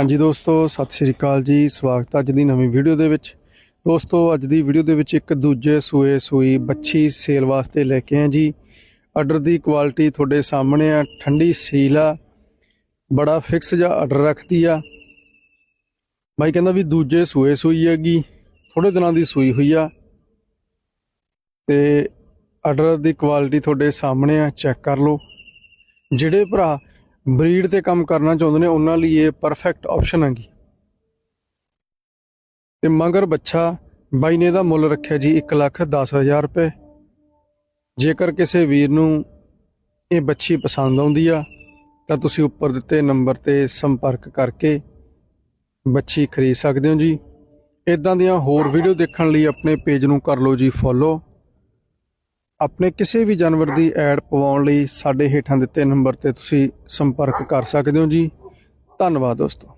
ਹਾਂਜੀ ਦੋਸਤੋ, ਸਤਿ ਸ਼੍ਰੀ ਅਕਾਲ ਜੀ। ਸਵਾਗਤ ਅੱਜ ਦੀ ਨਵੀਂ ਵੀਡੀਓ ਦੇ ਵਿੱਚ। ਦੋਸਤੋ, ਅੱਜ ਦੀ ਵੀਡੀਓ ਦੇ ਵਿੱਚ ਇੱਕ ਦੂਜੇ ਸੂਏ ਸੂਈ ਬੱਚੀ ਸੇਲ ਵਾਸਤੇ ਲੈ ਕੇ ਆਏ ਜੀ। ਆਰਡਰ ਦੀ ਕੁਆਲਿਟੀ ਤੁਹਾਡੇ ਸਾਹਮਣੇ ਆ। ਠੰਡੀ ਸੀਲ ਆ। ਬੜਾ ਫਿਕਸ ਜਿਹਾ ਆਰਡਰ ਰੱਖਦੀ ਆ। ਬਾਈ ਕਹਿੰਦਾ ਵੀ ਦੂਜੇ ਸੂਏ ਸੂਈ ਹੈਗੀ। ਥੋੜੇ ਦਿਨਾਂ ਦੀ ਸੂਈ ਹੋਈ ਆ। ਤੇ ਆਰਡਰ ਦੀ ਕੁਆਲਿਟੀ ਤੁਹਾਡੇ ਸਾਹਮਣੇ ਆ। ਚੈੱਕ ਕਰ ਲਓ। ਜਿਹੜੇ ਭਰਾ ਬਰੀਡ ਤੇ ਕੰਮ ਕਰਨਾ ਚਾਹੁੰਦੇ ਨੇ, ਉਹਨਾਂ ਲਈ ਇਹ ਪਰਫੈਕਟ ਆਪਸ਼ਨ ਹੈਗੀ ਤੇ ਮਗਰ ਬੱਚਾ, ਬਾਈ ਨੇ ਦਾ ਮੁੱਲ ਰੱਖਿਆ ਜੀ 1 ਲੱਖ 10000 ਰੁਪਏ। ਜੇਕਰ ਕਿਸੇ ਵੀਰ ਨੂੰ ਇਹ ਬੱਚੀ ਪਸੰਦ ਆਉਂਦੀ ਆ, ਤਾਂ ਤੁਸੀਂ ਉੱਪਰ ਦਿੱਤੇ ਨੰਬਰ ਤੇ ਸੰਪਰਕ ਕਰਕੇ ਬੱਚੀ ਖਰੀਦ ਸਕਦੇ ਹੋ ਜੀ। ਇਦਾਂ ਦੀਆਂ ਹੋਰ ਵੀਡੀਓ ਦੇਖਣ ਲਈ ਆਪਣੇ ਪੇਜ ਨੂੰ ਕਰ ਲਓ ਜੀ ਫੋਲੋ ਆਪਣੇ ਕਿਸੇ ਵੀ ਜਾਨਵਰ ਦੀ ਐਡ ਪਵਾਉਣ ਲਈ ਸਾਡੇ ਹੇਠਾਂ ਦਿੱਤੇ ਨੰਬਰ ਤੇ ਤੁਸੀਂ ਸੰਪਰਕ ਕਰ ਸਕਦੇ ਹੋ ਜੀ। ਧੰਨਵਾਦ ਦੋਸਤੋ।